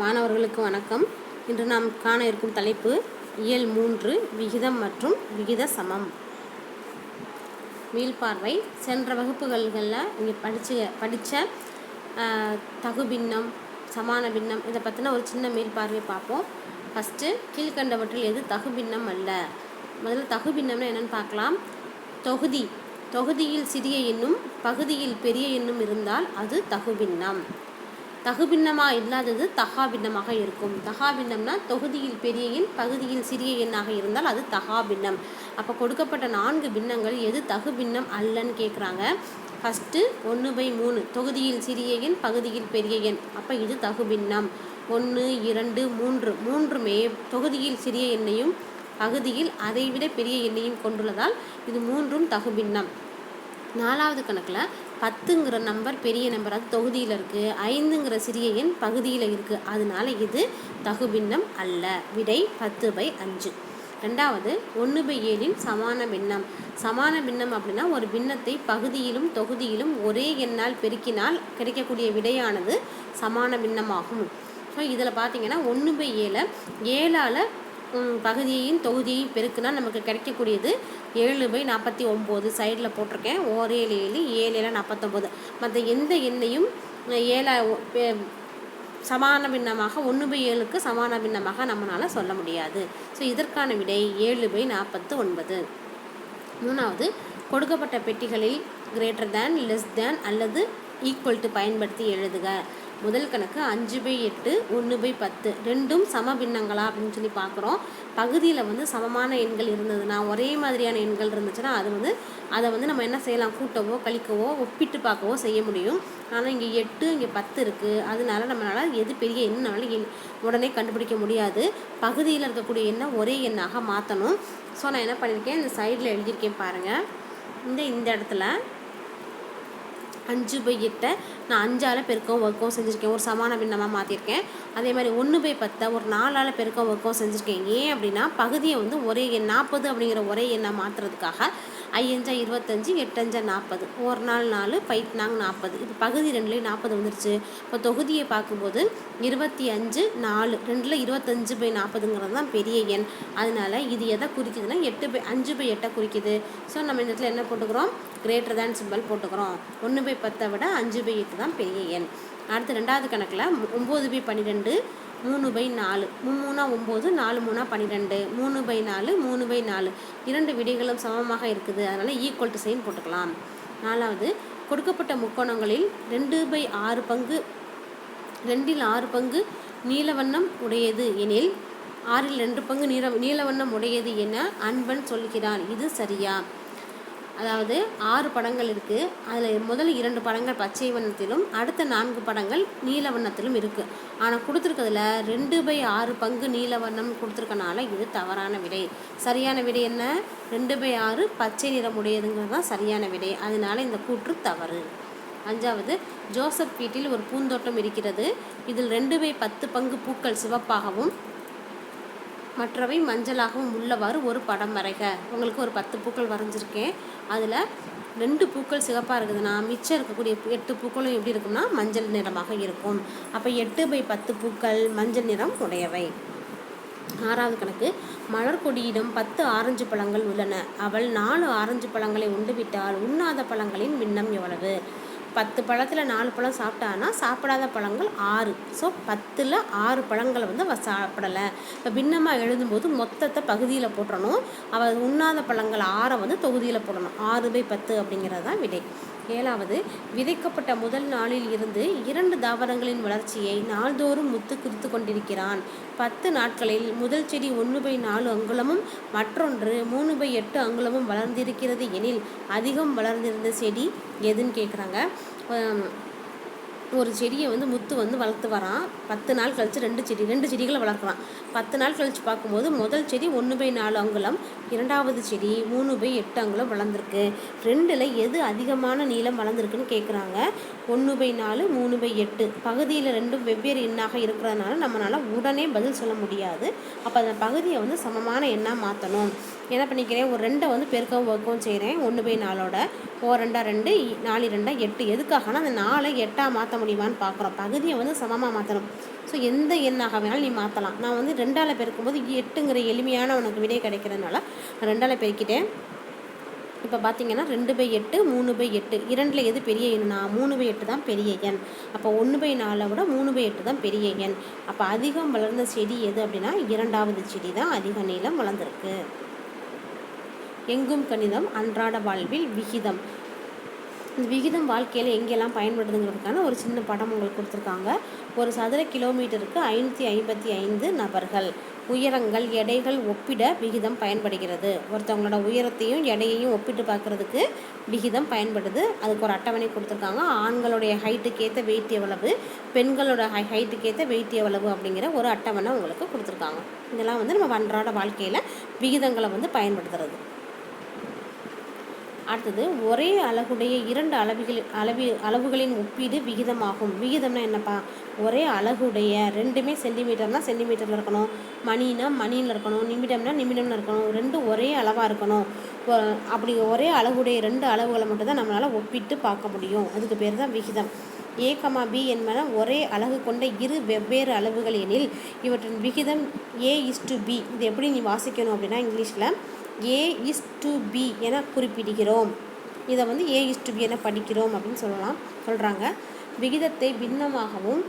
மாணவர்களுக்கு வணக்கம். இன்று நாம் காண இருக்கும் தலைப்பு இயல் மூன்று விகிதம் மற்றும் விகித சமம். மீள்பார்வை சென்ற வகுப்புகளில் இங்கே படிச்சு படித்த தகுபின்னம் சமான பின்னம் இதை பற்றின ஒரு சின்ன மீள்பார்வை பார்ப்போம். ஃபஸ்ட்டு கீழ்கண்டவற்றில் எது தகுபின்னம் அல்ல? முதல்ல தகுபின்னம்னா என்னென்னு பார்க்கலாம். தொகுதி. தொகுதியில் சிறிய எண்ணும் பகுதியில் பெரிய எண்ணும் இருந்தால் அது தகுபின்னம் தகுபின்னமாக இல்லாதது தகாபின்னமாக இருக்கும். தகாபின்னம்னா தொகுதியில் பெரிய எண் பகுதியில் சிறிய எண்ணாக இருந்தால் அது தகாபின்னம். அப்போ கொடுக்கப்பட்ட நான்கு பின்னங்கள் எது தகுபின்னம் அல்லன்னு கேட்குறாங்க ஃபஸ்ட்டு ஒன்று பை மூணு தொகுதியில் சிறிய எண் பகுதியில் பெரிய எண். அப்போ இது தகுபின்னம். ஒன்று இரண்டு மூன்று. மூன்றுமே தொகுதியில் சிறிய எண்ணையும் பகுதியில் அதைவிட பெரிய எண்ணையும் கொண்டுள்ளதால் இது மூன்றும் தகுபின்னம். நாலாவது கணக்கில் பத்துங்கிற நம்பர் பெரிய நம்பர் அது தொகுதியில் இருக்குது ஐந்துங்கிற சிறிய எண் பகுதியில் இருக்குது அதனால இது தகுபின்னம் அல்ல. விடை பத்து பை அஞ்சு. ரெண்டாவது ஒன்று பை ஏழின் சமான பின்னம். சமான பின்னம் அப்படின்னா ஒரு பின்னத்தை பகுதியிலும் தொகுதியிலும் ஒரே எண்ணால் பெருக்கினால் கிடைக்கக்கூடிய விடையானது சமான பின்னமாகும். ஸோ இதில் பார்த்தீங்கன்னா ஒன்று பை ஏழை ஏழால் பகுதியையும் தொகுதியையும் பெருக்குனா நமக்கு கிடைக்கக்கூடியது ஏழு பை நாற்பத்தி ஒம்பது. சைடில் போட்டிருக்கேன். ஓர் ஏழு ஏழு ஏழு ஏழு நாற்பத்தொம்போது. மற்ற எந்த எண்ணையும் ஏழா சமான பின்னமாக ஒன்று பை ஏழுக்கு சமான பின்னமாக நம்மளால் சொல்ல முடியாது. ஸோ இதற்கான விடை ஏழு பை நாற்பத்து ஒன்பது மூணாவது கொடுக்கப்பட்ட பெட்டிகளில் கிரேட்டர் தேன் லெஸ் தேன் அல்லது ஈக்குவல் டு பயன்படுத்தி எழுதுக. முதல் கணக்கு அஞ்சு பை எட்டு ஒன்று பை பத்து. ரெண்டும் சம பின்னங்களா அப்படின்னு சொல்லி பார்க்குறோம். பகுதியில் வந்து சமமான எண்கள் இருந்ததுன்னா ஒரே மாதிரியான எண்கள் இருந்துச்சுன்னா அது வந்து அதை வந்து நம்ம என்ன செய்யலாம்? கூட்டவோ கழிக்கவோ ஒப்பிட்டு பார்க்கவோ செய்ய முடியும். ஆனால் இங்கே எட்டு இங்கே பத்து இருக்குது அதனால நம்மளால் எது பெரிய எண்ணாலும் எண் உடனே கண்டுபிடிக்க முடியாது. பகுதியில் இருக்கக்கூடிய எண்ணை ஒரே எண்ணாக மாற்றணும் ஸோ நான் என்ன பண்ணியிருக்கேன்? இந்த சைடில் எழுதியிருக்கேன் பாருங்கள் இந்த இந்த இடத்துல அஞ்சு பை எட்டை நான் அஞ்சால் பெருக்கம் ஒர்க்கும் செஞ்சுருக்கேன். ஒரு சமான பின்னமாக மாற்றிருக்கேன் அதே மாதிரி ஒன்று பை பத்தை ஒரு நாலால் பெருக்கம் ஒர்க்கும் செஞ்சுருக்கேன். ஏன் அப்படின்னா பகுதியை வந்து ஒரே எண் நாற்பது அப்படிங்கிற ஒரே எண்ணை மாற்றுறதுக்காக ஐயஞ்சா இருபத்தஞ்சி எட்டஞ்சா நாற்பது. ஒரு நாள் நாலு பைட்னாங்க நாற்பது. இப்போ பகுதி ரெண்டுலேயும் நாற்பது வந்துருச்சு. இப்போ தொகுதியை பார்க்கும்போது இருபத்தி அஞ்சு நாலு. ரெண்டில் இருபத்தஞ்சு பை நாற்பதுங்கிறது தான் பெரிய எண். அதனால் இது எதை குறிக்குதுன்னா எட்டு பை அஞ்சு பை எட்டை குறிக்குது. ஸோ நம்ம இந்த இடத்துல என்ன போட்டுக்கிறோம்? கிரேட்டர் தேன் சிம்பிள் போட்டுக்கிறோம். ஒன்று பை பத்தை விட அஞ்சு பை எட்டு தான் பெரிய எண். அடுத்து ரெண்டாவது கணக்கில் ஒம்பது பை பன்னிரெண்டு மூணு பை நாலு. மூணா ஒம்பது நாலு மூணா பன்னிரெண்டு மூணு பை நாலு மூணு பை நாலு. இரண்டு விடைகளும் சமமாக இருக்குது. அதனால் ஈக்குவல் டு சைன் போட்டுக்கலாம். நாலாவது கொடுக்கப்பட்ட முக்கோணங்களில் ரெண்டு பை ஆறு பங்கு ரெண்டில் ஆறு பங்கு நீலவண்ணம் உடையது எனில் ஆறில் ரெண்டு பங்கு நீல நீலவண்ணம் உடையது என அன்பன் சொல்கிறான். இது சரியா? அதாவது ஆறு படங்கள் இருக்குது அதில் முதல் இரண்டு படங்கள் பச்சை வண்ணத்திலும் அடுத்த நான்கு படங்கள் நீல வண்ணத்திலும் இருக்குது ஆனால் கொடுத்துருக்கிறதுல ரெண்டு பை ஆறு பங்கு நீல வண்ணம் கொடுத்துருக்கனால இது தவறான விடை. சரியான விடை என்ன? ரெண்டு பை ஆறு பச்சை நிறம் உடையதுங்கிறது தான் சரியான விடை. அதனால இந்த கூற்று தவறு. அஞ்சாவது ஜோசப் வீட்டில் ஒரு பூந்தோட்டம் இருக்கிறது. இதில் ரெண்டு பை பத்து பங்கு பூக்கள் சிவப்பாகவும் மற்றவை மஞ்சளாகவும் உள்ளவாறு ஒரு படம் வரைக. உங்களுக்கு ஒரு பத்து பூக்கள் வரைஞ்சிருக்கேன். அதில் ரெண்டு பூக்கள் சிவப்பாக இருக்குதுன்னா மிச்சம் இருக்கக்கூடிய எட்டு பூக்களும் எப்படி இருக்கும்னா மஞ்சள் நிறமாக இருக்கும். அப்போ எட்டு பை பத்து பூக்கள் மஞ்சள் நிறம் உடையவை. ஆறாவது கணக்கு. மலர் கொடியிடம் பத்து ஆரஞ்சு பழங்கள் உள்ளன. அவள் நாலு ஆரஞ்சு பழங்களை உண்டுவிட்டால் உண்ணாத பழங்களின் விண்ணம் எவ்வளவு? பத்து பழத்தில் நாலு பழம் சாப்பிட்டான்னா சாப்பிடாத பழங்கள் ஆறு. ஸோ பத்தில் ஆறு பழங்களை வந்து அவள் சாப்பிடலை. இப்போ பின்னமாக எழுதும்போது மொத்தத்தை பகுதியில் போட்டணும் அவள் உண்ணாத பழங்கள் ஆறை வந்து தொகுதியில் போடணும். ஆறு பை பத்து அப்படிங்கிறது தான் விடை. ஏழாவது விதைக்கப்பட்ட முதல் நாளில் இருந்து இரண்டு தாவரங்களின் வளர்ச்சியை நாள்தோறும் முத்து குறித்து கொண்டிருக்கிறான். பத்து நாட்களில் முதல் செடி ஒன்று பை நாலு அங்குலமும் மற்றொன்று மூணு பை எட்டு அங்குலமும் வளர்ந்திருக்கிறது எனில் அதிகம் வளர்ந்திருந்த செடி எதுன்னு கேட்குறாங்க ஒரு செடியை வந்து முத்து வந்து வளர்த்து வரான். பத்து நாள் கழித்து ரெண்டு செடி ரெண்டு செடிகளை வளர்க்குறான். பத்து நாள் கழித்து பார்க்கும்போது முதல் செடி ஒன்று பை நாலு அங்குலம் இரண்டாவது செடி மூணு பை எட்டு அங்குலம் வளர்ந்துருக்கு. ரெண்டில் எது அதிகமான நீளம் வளர்ந்துருக்குன்னு கேட்குறாங்க ஒன்று பை நாலு மூணு பை எட்டு பகுதியில் ரெண்டும் வெவ்வேறு எண்ணாக இருக்கிறதுனால நம்மளால் உடனே பதில் சொல்ல முடியாது. அப்போ அந்த பகுதியை வந்து சமமான எண்ணாக மாற்றணும் என்ன பண்ணிக்கிறேன்? ஒரு ரெண்டை வந்து பெருக்கவும் வகுக்கவும் செய்கிறேன். ஒன்று போய் நாளோட ஓ ரெண்டா ரெண்டு நாலு ரெண்டா எட்டு. எதுக்காகனா அந்த நாலை எட்டாக மாற்ற மாற்ற முடியுமான்னு பார்க்குறோம். பகுதியை வந்து சமமாக மாற்றணும். ஸோ எந்த எண்ணாக வேணாலும் நீ மாற்றலாம். நான் வந்து ரெண்டால் பெருக்கும்போது எட்டுங்கிற எளிமையான உனக்கு விடை கிடைக்கிறதுனால நான் ரெண்டால் பெருக்கிட்டேன். இப்போ பார்த்தீங்கன்னா ரெண்டு பை எட்டு மூணு பை எட்டு. இரண்டில் எது பெரிய எண்ணா மூணு பை எட்டு தான் பெரிய எண். அப்போ ஒன்று பை நாலை விட மூணு பை எட்டு தான் பெரிய எண். அப்போ அதிகம் வளர்ந்த செடி எது அப்படின்னா இரண்டாவது செடி தான் அதிக நீளம் வளர்ந்துருக்கு. எங்கும் கணிதம் அன்றாட வாழ்வில் விகிதம். இந்த விகிதம் வாழ்க்கையில் எங்கெல்லாம் பயன்படுதுங்கிறதுக்கான ஒரு சின்ன படம் உங்களுக்கு கொடுத்துருக்காங்க. ஒரு சதுர கிலோமீட்டருக்கு ஐநூற்றி ஐம்பத்தி ஐந்து நபர்கள். உயரங்கள் எடைகள் ஒப்பிட விகிதம் பயன்படுகிறது. ஒருத்தவங்களோட உயரத்தையும் எடையையும் ஒப்பிட்டு பார்க்குறதுக்கு விகிதம் பயன்படுது. அதுக்கு ஒரு அட்டவணை கொடுத்துருக்காங்க. ஆண்களுடைய ஹைட்டுக்கு ஏற்ற வெயிட் எவ்வளவு பெண்களோட ஹை ஹைட்டுக்கு ஏற்ற வெயிட் எவ்வளவு அப்படிங்கிற ஒரு அட்டவணை உங்களுக்கு கொடுத்துருக்காங்க. இதெல்லாம் வந்து நம்ம அன்றாட வாழ்க்கையில் விகிதங்களை வந்து பயன்படுத்துறது. அடுத்தது ஒரே அலகுடைய இரண்டு அளவுகள் அளவி அளவுகளின் ஒப்பீடு விகிதமாகும். விகிதம்னா என்னப்பா? ஒரே அலகுடைய ரெண்டுமே சென்டிமீட்டர்னா சென்டிமீட்டரில் இருக்கணும். மணினா மணியில் இருக்கணும். நிமிடம்னா நிமிடம்னு இருக்கணும். ரெண்டும் ஒரே அளவாக இருக்கணும். அப்படி ஒரே அளவுடைய ரெண்டு அளவுகளை மட்டும்தான் நம்மளால் ஒப்பிட்டு பார்க்க முடியும். அதுக்கு பேர் தான் விகிதம். ஏ கமா பி என்பன ஒரே அலகு கொண்ட இரு வெவ்வேறு அளவுகள் எனில் இவற்றின் விகிதம் ஏ இஸ் டு பி இது எப்படி நீ வாசிக்கணும் அப்படின்னா இங்கிலீஷில் ஏ இஸ் டு பி என குறிப்பிடுகிறோம். இதை வந்து ஏ இஸ் டு பி என படிக்கிறோம் அப்படின்னு சொல்லலாம் சொல்கிறாங்க விகிதத்தை பின்னமாகவும்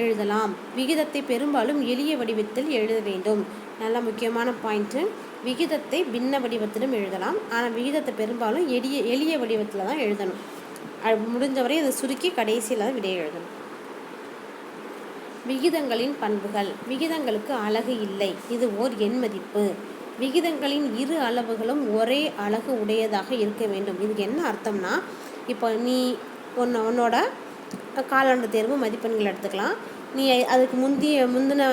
எழுதலாம். விகிதத்தை பெரும்பாலும் எளிய வடிவத்தில் எழுத வேண்டும். நல்ல முக்கியமான பாயிண்ட்டு விகிதத்தை பின்ன வடிவத்திலும் எழுதலாம். ஆனால் விகிதத்தை பெரும்பாலும் எளிய எளிய வடிவத்தில் தான் எழுதணும். முடிஞ்சவரை அதை சுருக்கி கடைசியில் தான் விடையை எழுதணும். விகிதங்களின் பண்புகள். விகிதங்களுக்கு அழகு இல்லை. இது ஓர் எண் மதிப்பு. விகிதங்களின் இரு அளவுகளும் ஒரே அழகு உடையதாக இருக்க வேண்டும். இதுக்கு என்ன அர்த்தம்னா இப்போ நீ ஒன்று உன்னோட காலாண்டு தேர்வு மதிப்பெண்கள் எடுத்துக்கலாம். நீ அதுக்கு முந்தைய முந்தின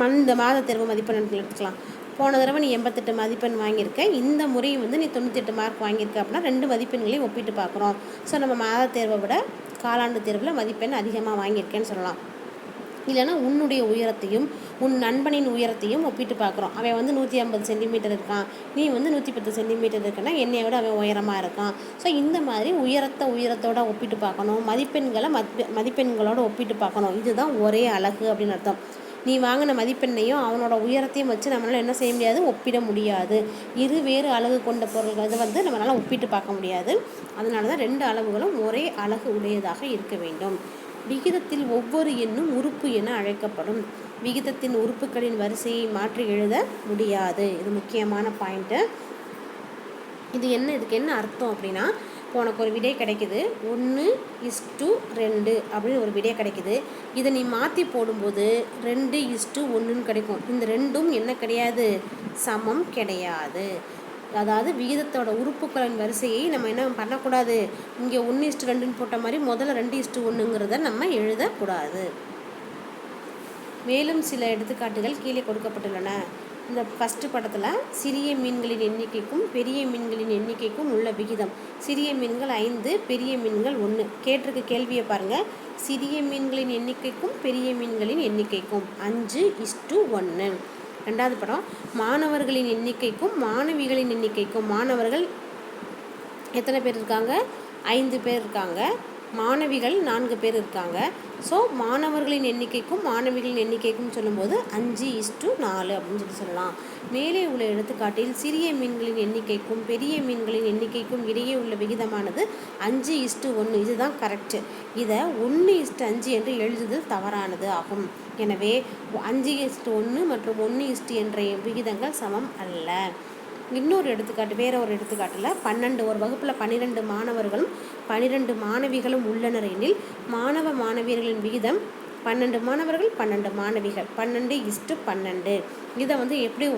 மண் இந்த மாத தேர்வு மதிப்பெண்கள் எடுத்துக்கலாம். போன தடவை நீ எண்பத்தெட்டு மதிப்பெண் வாங்கியிருக்க. இந்த முறை வந்து நீ தொண்ணூத்தெட்டு மார்க் வாங்கியிருக்க அப்படின்னா ரெண்டு மதிப்பெண்களையும் ஒப்பிட்டு பார்க்குறோம் ஸோ நம்ம மாத தேர்வை விட காலாண்டு தேர்வில் மதிப்பெண் அதிகமாக வாங்கியிருக்கேன்னு சொல்லலாம். இல்லைன்னா உன்னுடைய உயரத்தையும் உன் நண்பனின் உயரத்தையும் ஒப்பிட்டு பார்க்குறோம். அவன் வந்து நூற்றி ஐம்பது சென்டிமீட்டர் இருக்கான். நீ வந்து நூற்றி பத்து சென்டிமீட்டர் இருக்குன்னா என்னைய விட அவன் உயரமாக இருக்கான். ஸோ இந்த மாதிரி உயரத்தை உயரத்தோட ஒப்பிட்டு பார்க்கணும். மதிப்பெண்களை மதிப்பெ மதிப்பெண்களோட ஒப்பிட்டு பார்க்கணும். இதுதான் ஒரே அழகு அப்படின்னு அர்த்தம். நீ வாங்கின மதிப்பெண்ணையும் அவனோட உயரத்தையும் வச்சு நம்மளால் என்ன செய்ய முடியாது? ஒப்பிட முடியாது. இரு வேறு அழகு கொண்ட பொருள்கள். இதை வந்து நம்மளால் ஒப்பிட்டு பார்க்க முடியாது. அதனால தான் ரெண்டு அளவுகளும் ஒரே அழகு உடையதாக இருக்க வேண்டும். விகிதத்தில் ஒவ்வொரு எண்ணும் உறுப்பு என அழைக்கப்படும். விகிதத்தின் உறுப்புகளின் வரிசையை மாற்றி எழுத முடியாது. இது முக்கியமான பாயிண்ட்டு இது என்ன இதுக்கு என்ன அர்த்தம் அப்படின்னா இப்போ உனக்கு ஒரு விடை கிடைக்குது. ஒன்று இஸ் டு ரெண்டு அப்படின்னு ஒரு விடை கிடைக்குது. இதை நீ மாற்றி போடும்போது ரெண்டு இஸ்டு ஒன்றுன்னு கிடைக்கும். இந்த ரெண்டும் என்ன கிடையாது? சமம் கிடையாது. அதாவது விகிதத்தோட உறுப்புகளின் வரிசையை நம்ம என்ன பண்ணக்கூடாது? இங்கே ஒன்று இஸ்ட்டு ரெண்டுன்னு போட்ட மாதிரி முதல்ல ரெண்டு இஸ்ட்டு ஒன்றுங்கிறத நம்ம எழுதக்கூடாது. மேலும் சில எடுத்துக்காட்டுகள் கீழே கொடுக்கப்பட்டுள்ளன. இந்த ஃபஸ்ட்டு படத்தில் சிறிய மீன்களின் எண்ணிக்கைக்கும் பெரிய மீன்களின் எண்ணிக்கைக்கும் உள்ள விகிதம். சிறிய மீன்கள் ஐந்து பெரிய மீன்கள் ஒன்று. கேட்டிருக்க கேள்வியை பாருங்கள் சிறிய மீன்களின் எண்ணிக்கைக்கும் பெரிய மீன்களின் எண்ணிக்கைக்கும். அஞ்சு இஸ்டு ஒன்று. ரெண்டாவது படம் மாணவர்களின் எண்ணிக்கைக்கும் மாணவிகளின் எண்ணிக்கைக்கும் மாணவர்கள் எத்தனை பேர் இருக்காங்க? ஐந்து பேர் இருக்காங்க. மாணவிகள் நான்கு பேர் இருக்காங்க. ஸோ மாணவர்களின் எண்ணிக்கைக்கும் மாணவிகளின் எண்ணிக்கைக்கும் சொல்லும்போது அஞ்சு இஸ்டு நாலு அப்படின்னு சொல்லி சொல்லலாம். மேலே உள்ள எடுத்துக்காட்டில் சிறிய மீன்களின் எண்ணிக்கைக்கும் பெரிய மீன்களின் எண்ணிக்கைக்கும் இடையே உள்ள விகிதமானது அஞ்சு இஸ்டு ஒன்று இதுதான் கரெக்டு இதை ஒன்று இஸ்டு அஞ்சு என்று எழுதுதல் தவறானது ஆகும். எனவே அஞ்சு இஸ்டு ஒன்று மற்றும் ஒன்று இஸ்டு என்ற விகிதங்கள் சமம் அல்ல. இன்னொரு எடுத்துக்காட்டு வேற ஒரு எடுத்துக்காட்டில் பன்னெண்டு ஒரு வகுப்பில் பன்னிரெண்டு மாணவர்களும் பன்னிரெண்டு மாணவிகளும் உள்ளனர் எனில் மாணவ மாணவியர்களின் விகிதம் பன்னெண்டு மாணவர்கள் பன்னெண்டு மாணவிகள். பன்னெண்டு இஷ்டு பன்னெண்டு. இதை வந்து எப்படி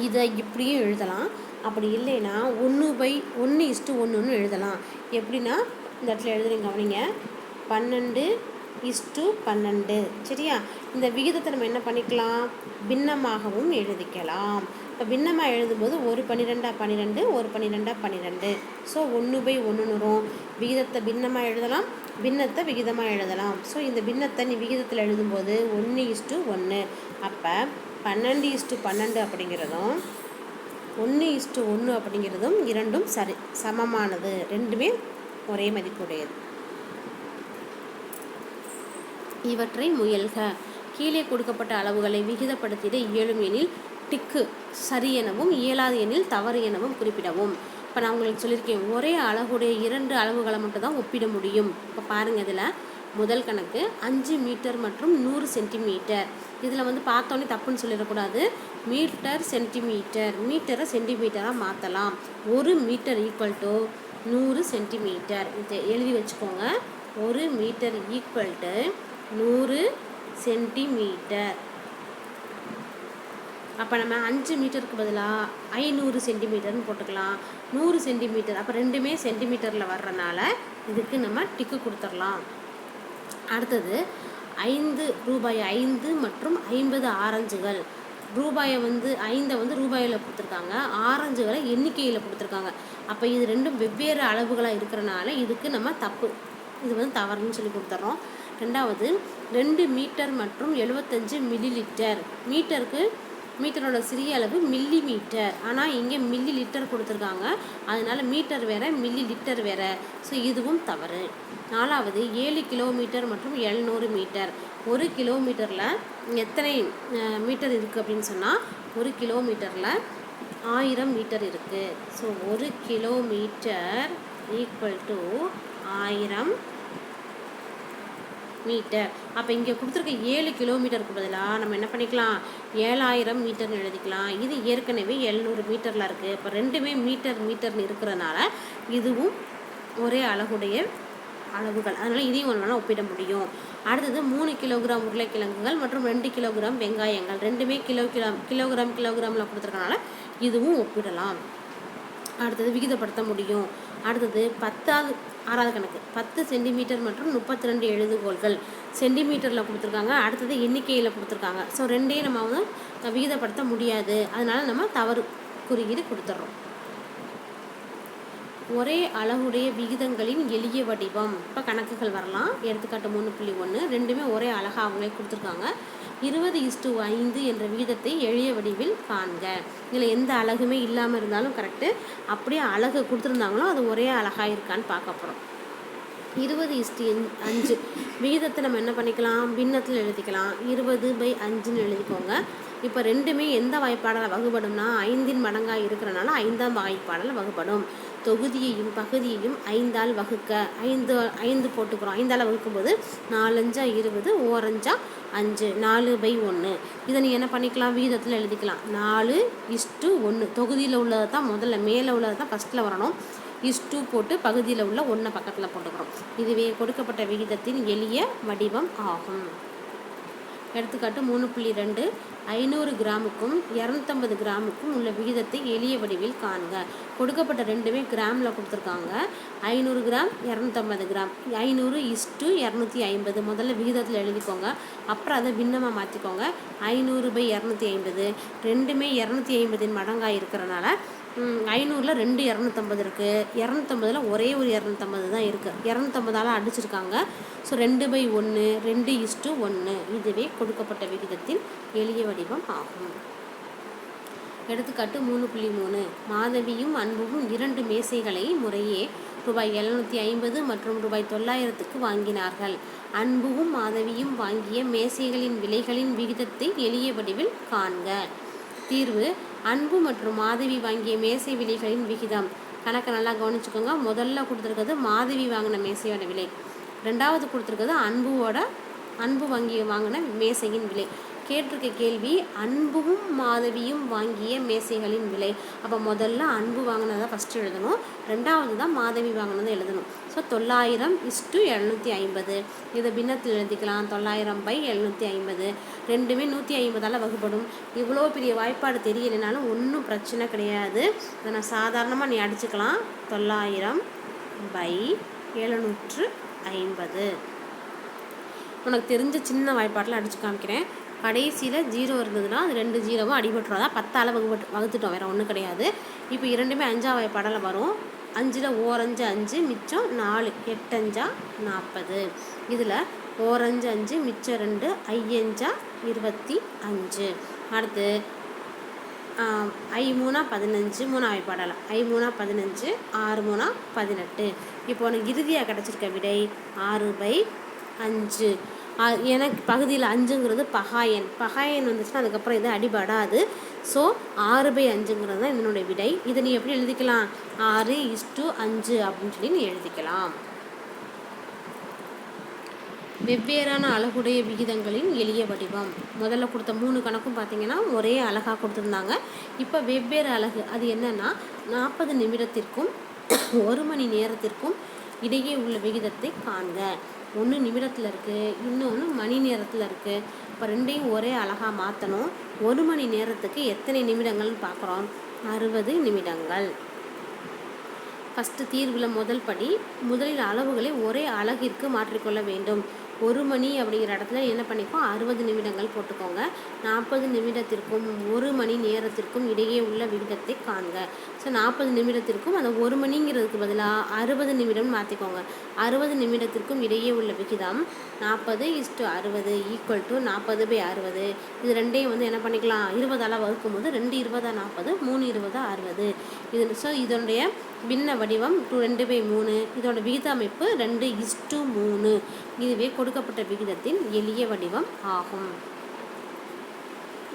இதை இப்படியும் எழுதலாம். அப்படி இல்லைன்னா ஒன்று பை ஒன்று இஸ்டு ஒன்றுன்னு எழுதலாம். எப்படின்னா இந்த இடத்துல எழுதுறீங்க கவனிங்க. பன்னெண்டு இஸ் டூ பன்னெண்டு. சரியா? இந்த விகிதத்தை நம்ம என்ன பண்ணிக்கலாம்? பின்னமாகவும் எழுதிக்கலாம். இப்போ பின்னமாக எழுதும்போது ஒரு பன்னிரெண்டா பன்னிரெண்டு ஒரு பன்னிரெண்டா பன்னிரெண்டு. ஸோ ஒன்று பை ஒன்று நூறும். விகிதத்தை பின்னமாக எழுதலாம் பின்னத்தை விகிதமாக எழுதலாம். ஸோ இந்த பின்னத்தை நீ விகிதத்தில் எழுதும்போது ஒன்று இஸ்டு ஒன்று அப்போ பன்னெண்டு இஸ்டு பன்னெண்டு அப்படிங்கிறதும் ஒன்று இஸ்டு ஒன்று அப்படிங்கிறதும் இரண்டும் சரி சமமானது. ரெண்டுமே ஒரே மதிப்புடையது. இவற்றை முயல்க. கீழே கொடுக்கப்பட்ட அளவுகளை விகிதப்படுத்திட இயலும் எனில் டிக்கு சரி எனவும் இயலாது எனில் தவறு எனவும் குறிப்பிடவும். இப்போ நான் உங்களுக்கு சொல்லியிருக்கேன் ஒரே அளவுடைய இரண்டு அளவுகளை மட்டும் தான் ஒப்பிட முடியும். இப்போ பாருங்கள் இதில் முதல் கணக்கு அஞ்சு மீட்டர் மற்றும் நூறு சென்டிமீட்டர். இதில் வந்து பார்த்தோன்னே தப்புன்னு சொல்லிடக்கூடாது. Metre centimetre. மீட்டரை சென்டிமீட்டராக மாற்றலாம் ஒரு மீட்டர் ஈக்குவல் டு நூறு சென்டிமீட்டர். இதை எழுதி வச்சுக்கோங்க. ஒரு மீட்டர் ஈக்குவல் டு நூறு சென்டிமீட்டர். அப்போ நம்ம அஞ்சு மீட்டருக்கு பதிலாக ஐநூறு சென்டிமீட்டர்னு போட்டுக்கலாம். நூறு சென்டிமீட்டர் அப்போ ரெண்டுமே சென்டிமீட்டரில் வர்றனால இதுக்கு நம்ம டிக்கு கொடுத்துடலாம். அடுத்தது ஐந்து ரூபாய் ஐந்து மற்றும் ஐம்பது ஆரஞ்சுகள். ரூபாயை வந்து ஐந்தை வந்து ரூபாயில் கொடுத்துருக்காங்க. ஆரஞ்சுகளை எண்ணிக்கையில் கொடுத்துருக்காங்க. அப்போ இது ரெண்டும் வெவ்வேறு அளவுகளாக இருக்கிறனால இதுக்கு நம்ம தப்பு. இது வந்து தவறுன்னு சொல்லி கொடுத்துட்றோம் ரெண்டாவது ரெண்டு மீட்டர் மற்றும் எழுபத்தஞ்சு மில்லி லிட்டர் மீட்டருக்கு மீட்டரோட சிறிய அளவு மில்லி மீட்டர் ஆனால் இங்கே மில்லி லிட்டர் கொடுத்துருக்காங்க. அதனால் மீட்டர் வேறு மில்லி லிட்டர் வேறு. ஸோ இதுவும் தவறு. நாலாவது ஏழு கிலோமீட்டர் மற்றும் எழுநூறு மீட்டர். ஒரு கிலோமீட்டரில் எத்தனை மீட்டர் இருக்குது அப்படின்னு சொன்னால் ஒரு கிலோமீட்டரில் ஆயிரம் மீட்டர் இருக்குது ஸோ ஒரு கிலோமீட்டர் ஈக்குவல் டு ஆயிரம் மீட்டர் அப்போ இங்கே கொடுத்துருக்க ஏழு கிலோமீட்டருக்கு பதிலாக நம்ம என்ன பண்ணிக்கலாம்? ஏழாயிரம் மீட்டர்னு எழுதிக்கலாம். இது ஏற்கனவே எழுநூறு மீட்டரில் இருக்குது இப்போ ரெண்டுமே மீட்டர் மீட்டர்னு இருக்கிறதுனால இதுவும் ஒரே அழகுடைய அளவுகள் அதனால் இதையும் ஒன்றால் ஒப்பிட முடியும். அடுத்தது மூணு கிலோகிராம் உருளைக்கிழங்குகள் மற்றும் ரெண்டு கிலோகிராம் வெங்காயங்கள். ரெண்டுமே கிலோ கிலோ கிலோகிராம் கிலோகிராமில் கொடுத்துருக்கனால இதுவும் ஒப்பிடலாம். அடுத்தது விகிதப்படுத்த முடியும். அடுத்தது பத்தாவது ஆறாவது கணக்கு. பத்து சென்டிமீட்டர் மற்றும் முப்பத்தி ரெண்டு எழுதுகோள்கள். சென்டிமீட்டரில் கொடுத்துருக்காங்க. அடுத்தது எண்ணிக்கையில் கொடுத்துருக்காங்க. ஸோ ரெண்டையும் நம்ம வந்து விகிதப்படுத்த முடியாது. அதனால நம்ம தவறு குறியீடு கொடுத்துட்றோம் ஒரே அளவுடைய விகிதங்களின் எளிய வடிவம். இப்போ கணக்குகள் வரலாம். எடுத்துக்காட்டு மூணு புள்ளி ஒன்று ரெண்டுமே ஒரே அழகாக அவங்களே கொடுத்துருக்காங்க. இருபது இஸ்டு ஐந்து என்ற விகிதத்தை எளிய வடிவில் காண்க. இதில் எந்த அழகுமே இல்லாமல் இருந்தாலும் கரெக்டு அப்படியே அழகு கொடுத்துருந்தாங்களோ அது ஒரே அழகாக இருக்கான்னு பார்க்க போகிறோம் இருபது இஸ்டி அஞ்சு. விகிதத்தை நம்ம என்ன பண்ணிக்கலாம்? பின்னத்தில் எழுதிக்கலாம். இருபது பை அஞ்சுன்னு எழுதிக்கோங்க. இப்போ ரெண்டுமே எந்த வாய்ப்பாடலை வகுபடும்னா ஐந்தின் மடங்காக இருக்கிறனால ஐந்தாம் வாய்ப்பாடல் வகுபடும் தொகுதியையும் பகுதியையும் ஐந்தால் வகுக்க ஐந்து ஐந்து போட்டுக்கிறோம். ஐந்தால் வகுக்கும்போது நாலஞ்சா இருபது ஓரஞ்சா அஞ்சு நாலு பை ஒன்று இதை நீ என்ன பண்ணிக்கலாம்? விகிதத்தில் எழுதிக்கலாம். நாலு இஷ்டு ஒன்று தொகுதியில் உள்ளதை தான் முதல்ல மேலே உள்ளதை தான் ஃபஸ்ட்டில் வரணும். இஸ் டூ போட்டு பகுதியில் உள்ள ஒன்றை பக்கத்தில் போட்டுக்கிறோம். இதுவே கொடுக்கப்பட்ட விகிதத்தின் எளிய வடிவம் ஆகும். எடுத்துக்காட்டு மூணு புள்ளி ரெண்டு. ஐநூறு கிராமுக்கும் இரநூத்தம்பது கிராமுக்கும் உள்ள விகிதத்தை எளிய வடிவில் காண்க. கொடுக்கப்பட்ட ரெண்டுமே கிராமில் கொடுத்துருக்காங்க. ஐநூறு கிராம் இரநூத்தம்பது கிராம். ஐநூறு இஸ்டு இரநூத்தி ஐம்பது. முதல்ல விகிதத்தில் எழுதிக்கோங்க. அப்புறம் அதை பின்னமாக மாற்றிக்கோங்க ஐநூறு பை இரநூத்தி ஐம்பது. ரெண்டுமே இரநூத்தி ஐம்பதின் மடங்காக இருக்கிறனால ஐநூறில் ரெண்டு இரநூத்தம்பது இருக்குது இரநூத்தம்பதில் ஒரே ஒரு இரநூத்தம்பது தான் இருக்குது இரநூத்தம்பதால் அடிச்சிருக்காங்க. ஸோ ரெண்டு பை ஒன்று ரெண்டு இஸ்டு ஒன்று இதுவே கொடுக்கப்பட்ட விகிதத்தின் எளிய வடிவம் ஆகும். எடுத்துக்காட்டு மூணு புள்ளி மூணு. மாதவியும் அன்பும் இரண்டு மேசைகளை முறையே ரூபாய் எழுநூற்றி ஐம்பது மற்றும் ரூபாய் தொள்ளாயிரத்துக்கு வாங்கினார்கள். அன்புவும் மாதவியும் வாங்கிய மேசைகளின் விலைகளின் விகிதத்தை எளிய வடிவில் காண்க. தீர்வு அன்பு மற்றும் மாதவி வாங்கிய மேசை விலைகளின் விகிதம். கணக்கை நல்லா கவனிச்சுக்கோங்க. முதல்ல கொடுத்துருக்கிறது மாதவி வாங்கின மேசையோட விலை. ரெண்டாவது கொடுத்துருக்கிறது அன்புவோட அன்பு வங்கியை வாங்கின மேசையின் விலை. கேட்டிருக்க கேள்வி அன்பும் மாதவியும் வாங்கிய மேசைகளின் விலை. அப்போ முதல்ல அன்பு வாங்கினதை ஃபஸ்ட்டு எழுதணும். ரெண்டாவது தான் மாதவி வாங்கினதை எழுதணும். ஸோ தொள்ளாயிரம் இஸ்டு எழுநூற்றி ஐம்பது. இதை பின்னத்தில் எழுதிக்கலாம். தொள்ளாயிரம் பை எழுநூற்றி ஐம்பது. ரெண்டுமே நூற்றி ஐம்பதால் வகுப்படும் இவ்வளோ பெரிய வாய்ப்பாடு தெரியலைனாலும் ஒன்றும் பிரச்சனை கிடையாது. இதை நான் சாதாரணமாக நீ அடிச்சுக்கலாம். தொள்ளாயிரம் பை எழுநூற்று ஐம்பது. உனக்கு தெரிஞ்ச சின்ன வாய்ப்பாட்டில் அடிச்சு காமிக்கிறேன். கடைசியில் ஜீரோ இருந்ததுன்னா அது ரெண்டு ஜீரோவும் அடிபட்டுரும் அதான் பத்தால் வகுப்பட்டு வகுத்துட்டோம். வேறு ஒன்றும் கிடையாது. இப்போ இரண்டுமே அஞ்சாவது படலில் வரும். அஞ்சில் ஓரஞ்சு அஞ்சு மிச்சம் நாலு. எட்டஞ்சா நாற்பது இதில் ஓரஞ்சு அஞ்சு மிச்சம் ரெண்டு ஐயஞ்சா இருபத்தி அஞ்சு. அடுத்து ஐ மூணா பதினஞ்சு மூணாவை பாடலாம் ஐ மூணா பதினஞ்சு ஆறு மூணா பதினெட்டு. இப்போ உனக்கு இறுதியாக கிடச்சிருக்க விடை ஆறு பை அஞ்சு. எனக்கு பகுதியில் அஞ்சுங்கிறது பகாயன். பகாயன் வந்துச்சுன்னா அதுக்கப்புறம் இது அடிபடாது. ஸோ ஆறு பை அஞ்சுங்கிறது தான் இதனுடைய விடை. இதை நீ எப்படி எழுதிக்கலாம்? ஆறு இஸ்டு அஞ்சு அப்படின்னு சொல்லி நீ எழுதிக்கலாம். வெவ்வேறான அழகுடைய விகிதங்களின் எளிய வடிவம். முதல்ல கொடுத்த மூணு கணக்கும் பார்த்தீங்கன்னா ஒரே அழகாக கொடுத்துருந்தாங்க. இப்போ வெவ்வேறு அழகு அது என்னன்னா நாற்பது நிமிடத்திற்கும் ஒரு மணி நேரத்திற்கும் இடையே உள்ள விகிதத்தை காண்க. ஒன்று நிமிடத்தில் இருக்குது இன்னொன்று மணி நேரத்தில் இருக்குது இப்போ ரெண்டையும் ஒரே அழகாக மாற்றணும் ஒரு மணி நேரத்துக்கு எத்தனை நிமிடங்கள்னு பார்க்குறோம் அறுபது நிமிடங்கள். ஃபஸ்ட்டு தீர்வில் முதல் படி முதலில் அளவுகளை ஒரே அழகிற்கு மாற்றிக்கொள்ள வேண்டும். ஒரு மணி அப்படிங்கிற இடத்துல என்ன பண்ணிக்கோ அறுபது நிமிடங்கள் போட்டுக்கோங்க. நாற்பது நிமிடத்திற்கும் ஒரு மணி நேரத்திற்கும் இடையே உள்ள விகிதத்தை காண்க. ஸோ நாற்பது நிமிடத்திற்கும் அந்த ஒரு மணிங்கிறதுக்கு பதிலாக அறுபது நிமிடம் மாற்றிக்கோங்க அறுபது நிமிடத்திற்கும் இடையே உள்ள விகிதம் நாற்பது இஸ்டு அறுபது ஈக்குவல் டு நாற்பது பை அறுபது. இது ரெண்டையும் வந்து என்ன பண்ணிக்கலாம்? இருபதால் வகுக்கும் போது ரெண்டு இருபதா நாற்பது மூணு இருபதா அறுபது. இது ஸோ இதனுடைய பின்ன வடிவம் டூ ரெண்டு பை மூணு. இதோட விகித அமைப்பு ரெண்டு இஸ்டு மூணு. இதுவே கொடுக்கப்பட்ட விகிதத்தின் எளிய வடிவம் ஆகும்.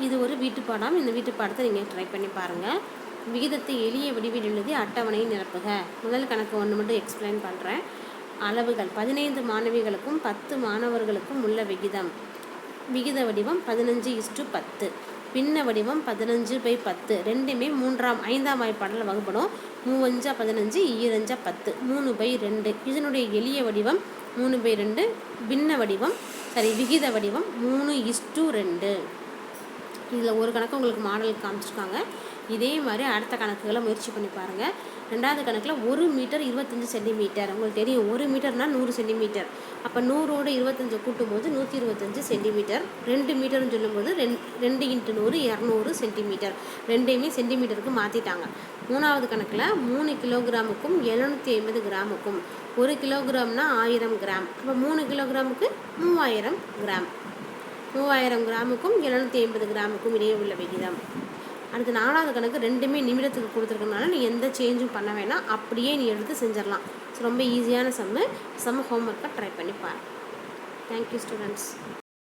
இது ஒரு வீட்டுப்பாடம் இந்த வீட்டுப்பாடத்தை நீங்கள் ட்ரை பண்ணி பாருங்கள் விகிதத்தை எளிய வடிவில் எழுதி அட்டவணையை நிரப்புக. முதல் கணக்கு ஒன்று மட்டும் எக்ஸ்பிளைன் பண்ணுறேன் அளவுகள். பதினைந்து மாணவிகளுக்கும் பத்து மாணவர்களுக்கும் உள்ள விகிதம். விகித வடிவம் பதினஞ்சு இஸ்டு பத்து. பின்ன வடிவம் பதினஞ்சு பை பத்து. ரெண்டுமே மூன்றாம் ஐந்தாம் வாய்ப்பாடலில் வகுப்படும். மூவஞ்சா பதினஞ்சு ஈரஞ்சா பத்து. மூணு பை ரெண்டு. இதனுடைய எளிய வடிவம் மூணு பை ரெண்டு. பின்ன வடிவம் சாரி விகித வடிவம் மூணு இஸ்டு ரெண்டு. இதில் ஒரு கணக்கு உங்களுக்கு மாடல் காமிச்சிருக்காங்க. இதே மாதிரி அடுத்த கணக்குகளை முயற்சி பண்ணி பாருங்கள் ரெண்டாவது கணக்கில் ஒரு மீட்டர் இருபத்தஞ்சி சென்டிமீட்டர். உங்களுக்கு தெரியும் ஒரு மீட்டர்னால் நூறு சென்டிமீட்டர். அப்போ நூறோடு இருபத்தஞ்சு கூட்டும்போது நூற்றி இருபத்தஞ்சு சென்டிமீட்டர். ரெண்டு மீட்டர்னு சொல்லும்போது ரெண் ரெண்டு இன்ட்டு நூறு இரநூறு சென்டிமீட்டர். ரெண்டையுமே சென்டிமீட்டருக்கு மாற்றிட்டாங்க மூணாவது கணக்கில் மூணு கிலோகிராமுக்கும் எழுநூற்றி ஐம்பது கிராமுக்கும். ஒரு கிலோகிராம்னா ஆயிரம் கிராம். அப்போ மூணு கிலோகிராமுக்கு மூவாயிரம் கிராம். மூவாயிரம் கிராமுக்கும் எழுநூற்றி ஐம்பது கிராமுக்கும் இடையே உள்ள விகிதம். அடுத்து நாலாவது கணக்கு ரெண்டுமே நிமிடத்துக்கு கொடுத்துருக்கனால நீ எந்த சேஞ்சும் பண்ண வேணாம். அப்படியே நீ எடுத்து செஞ்சிடலாம். ஸோ ரொம்ப ஈஸியான சம்மு சம்ம ஹோம்ஒர்க்கை ட்ரை பண்ணி பாரு. Thank you students